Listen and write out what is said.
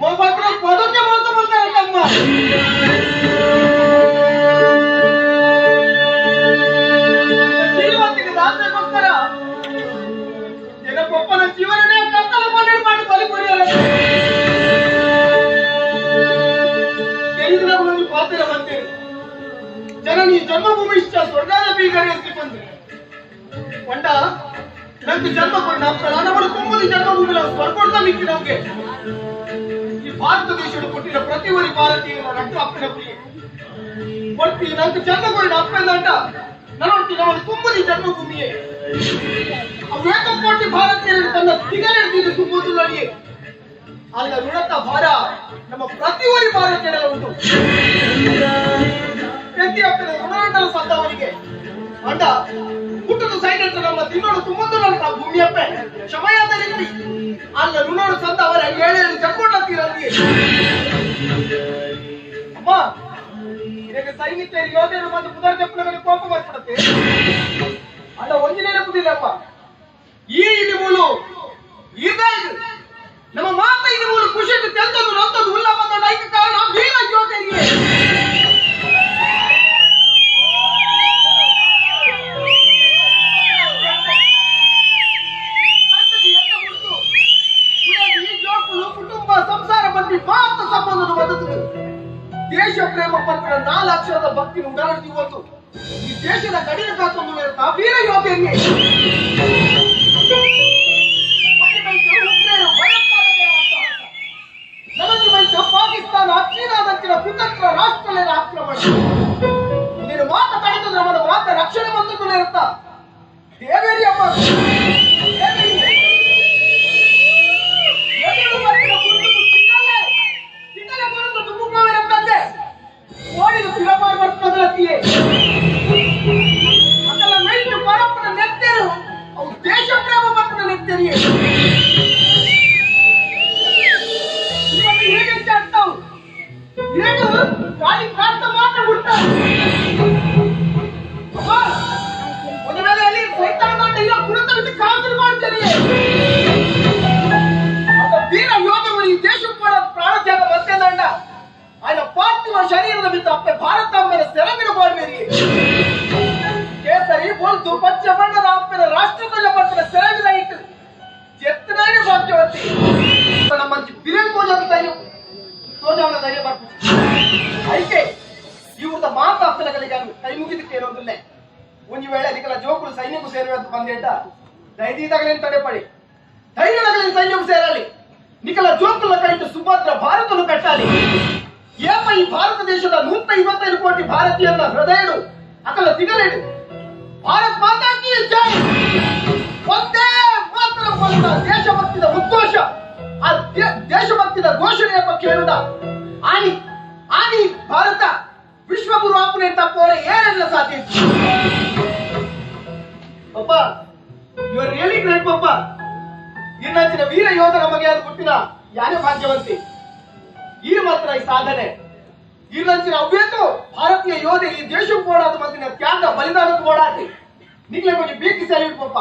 ಮೊಮ್ಮಕ್ಕಳು ಕೊಡೋಕೆ ಮೋಸ ಮಾಡ್ತಾರೆ ತಮ್ಮ ಶ್ರೀಮಂತಿಗೆ ದಾಸರಿಗೋಸ್ಕರ ಜನಕ್ಕೊಪ್ಪನ ಜೀವನನೇ ಕತ್ತಲ ಮಣ್ಣು ಮಾಡಿ ಬಲಿ ಕುಡಿಯಲ್ಲ ಕೇಂದ್ರಗಳಲ್ಲಿ ಪಾತ್ರ ಬಂದೆ ಜನ ನೀ ಜನ್ಮಭೂಮಿ ಇಷ್ಟ ಸ್ವರ್ಗದ ಬೀಗರಿ ಅಂತಿಕೊಂಡ್ರೆ ಒಂಡ ನಂದು ಜನ್ಮ ಕೊಡ ನಮ್ಮ ಪ್ರಾಣಗಳು ತುಂಬಲು ಜನ್ಮಭೂಮಿ ಸ್ವರ್ಗ ಕೊಡ್ತಾ ಭಾರತ ದೇಶದ ಕೊಟ್ಟಿರೋ ಪ್ರತಿ ಒಂದು ಭಾರತೀಯರು ನಟ್ಟು ಅಪ್ಪನ ಕುರಿ ಕೊಡ್ತೀವಿ ನಂಗೆ ಕೊಡಿ ಅಪ್ಪನ ಅಂಟ ನನ್ನೊಟ್ಟಿ ನಮ್ಮ ತುಂಬಲಿ ಜನ್ಮಭೂಮಿಯೇ. ಅವೇಕ ಕೋಟಿ ಭಾರತೀಯರು ತನ್ನ ಸಿಗರೇಟ್ ತುಂಬುವುದು ನೋಡಿ. ಅಲ್ಲ ಋಣತ ಭಾರ ನಮ್ಮ ಪ್ರತಿಯೊರಿ ಭಾರತೀಯರ ಉಂಟು. ವ್ಯಕ್ತಿ ಅಪ್ಪನ ಸತ್ತ ಸತ್ತವನಿಗೆ ಅಂಡ ಸೈಡ್ ಅಂತ ನಮ್ಮ ತಿನ್ನೋಡು ತುಂಬುದು ನನ್ನ ಭೂಮಿಯಪ್ಪೆ ಕ್ಷಮಯಾದ ಅಲ್ಲ ಋಣ ಸತ್ತ ಅವರ. ಏಳು ಏಳು ತೀರ ಸೈನಿಕರು ಯೋಧರು ಮತ್ತು ಪುನರ್ ಜಪ್ಪನಗಳಿಗೆ ಕೋಪ ಮಾಡ್ಬಿಡುತ್ತೆ ಅಲ್ಲ, ಒಂದು ನೆನಪುದಿಲ್ಲಪ್ಪ ಈ ಇದೇ ಇದು. ನಮ್ಮ ಮಾತ ಖುಷಿ ಉಲ್ಲ ಬಂದ ನೈಕ ಕಾರಣ ವೀರ ದೇಶ ಪ್ರೇಮ ಪತ್ರ ನಾಲ್ಕು ಭಕ್ತಿ ಉದಾಹರಣೆ ಇವತ್ತು ಈ ದೇಶದ ಕಡಿಮೆ ಕಾಕೊಂಡು ವೀರ ಬಂದ ಪಾಕಿಸ್ತಾನ, ಚೀನಾದಂತಿನ ಕುತಂತ್ರ ರಾಷ್ಟ್ರಗಳ ಆಕ್ರಮಣ. ನೀನು ಮಾತ ಕಡಿದು ನಮ್ಮನ್ನು ಮಾತ ರಕ್ಷಣೆ ಬಂದು ಇರುತ್ತ ದೇವೇರಿ ಅಮ್ಮ ಪಟ್ಟಣ ನೆತ್ತರಿಯೇ ಇವತ್ತು ಹೇಗೆ ಆಗ್ತಾವು ಏನು ಗಾಳಿ ಕಾಡ್ತ ಮಾತ್ರ ಬಿಡ್ತ ಒಂದು ವೇಳೆ ಅಲ್ಲಿ ಸೈತಾನ ಇಲ್ಲ ಕುರಿತ ಬಿಟ್ಟು ಕಾವಲು ಮಾಡ್ತಾರೆ ಅದ ವೀರ ಯೋಧರು ಈ ದೇಶಕ್ಕೆ ಮಾಡೋ ಪ್ರಾಣ ತ್ಯಾಗ ಬಂತೆದಂಡ ఆయన ಪಾರ್ಥಿವ ಶರೀರದ ಬಿಟ್ಟು ಅಪ್ಪೆ ಭಾರತಾಂಬರ ಸೆರಗಿನ ಮಾಡಬೇಡಿ ಕೇಸರಿ ಬೋಲ್ತು ಪಚ್ಚ ಬಣ್ಣದ ಅಪ್ಪನ ರಾಷ್ಟ್ರಧ್ವಜ ಪಟ್ಟಣ ಸೆರಗಿನ ನಮ್ಮ ಬಿರಿಯಾನಿ ಪೂಜಾದ ಧೈರ್ಯ ತೋಜಾವನ ಧೈರ್ಯ ಬರ್ತದೆ ಐಕೆ ಇವ್ರದ ಮಾತ ಅಪ್ಪನಗಳಿಗೆ ಕೈ ಮುಗಿದಕ್ಕೆ ಇರೋದಿಲ್ಲ ಒಂದು ವೇಳೆ ಅದಕ್ಕೆಲ್ಲ ಜೋಕುಲು ಸೈನ್ಯಕ್ಕೂ ಸೇರುವೆ ಅಂತ ಬಂದೇಟ ಧೈರ್ಯದಾಗಲೇನು ತಡೆಪಡಿ ಧೈರ್ಯದಾಗಲೇನು ಸೈನ್ಯಕ್ಕೂ ಸೇರಲಿ ನಿಖಲ ಜೋಕುಲ ಕೈಟ್ಟು ಸುಭದ್ರ ಭಾರತನು ಕಟ್ಟಾಲಿ ಏಪ ಈ ಭಾರತ ದೇಶದ ನೂರ ಐವತ್ತೈದು ಕೋಟಿ ಭಾರತೀಯರ ಹೃದಯಡು ಅಕಲ ತಿಗಲೇಡು ಭಾರತ್ ಮಾತಾ ಕಿ ಜೈ ಒಂದೇ ಆ ದೇಶಭಕ್ತಿದ ಘೋಷಣೆಯ ಬಗ್ಗೆ ಹೇಳುದ? ಆನಿ ಆನಿ ಭಾರತ ವಿಶ್ವ ಆಪನೆ ತಪ್ಪೋರೆ ಏನೆಲ್ಲ ಸಾಧ್ಯ papa you are really great papa. ಇನ್ನಂಚಿನ ವೀರ ಯೋಧರ ಬಗ್ಗೆ ಅದು ಕೊಟ್ಟಿನ ಯಾರೇ ಭಾಗ್ಯವಂತಿ? ಈ ಮಾತ್ರ ಈ ಸಾಧನೆ. ಇಲ್ಲಂಚಿನ ಅವೇತು ಭಾರತೀಯ ಯೋಧ ಈ ದೇಶಕ್ಕೆ ಓಡಾದ ಮತ್ತಿನ ತ್ಯಾಗ ಬಲಿದಾನದ ಓಡಾತಿ ನಿಗ್ಲೆ ಬಗ್ಗೆ ಬೀಕಿ ಸೆಲ್ಯೂಟ್ ಪಪ್ಪ.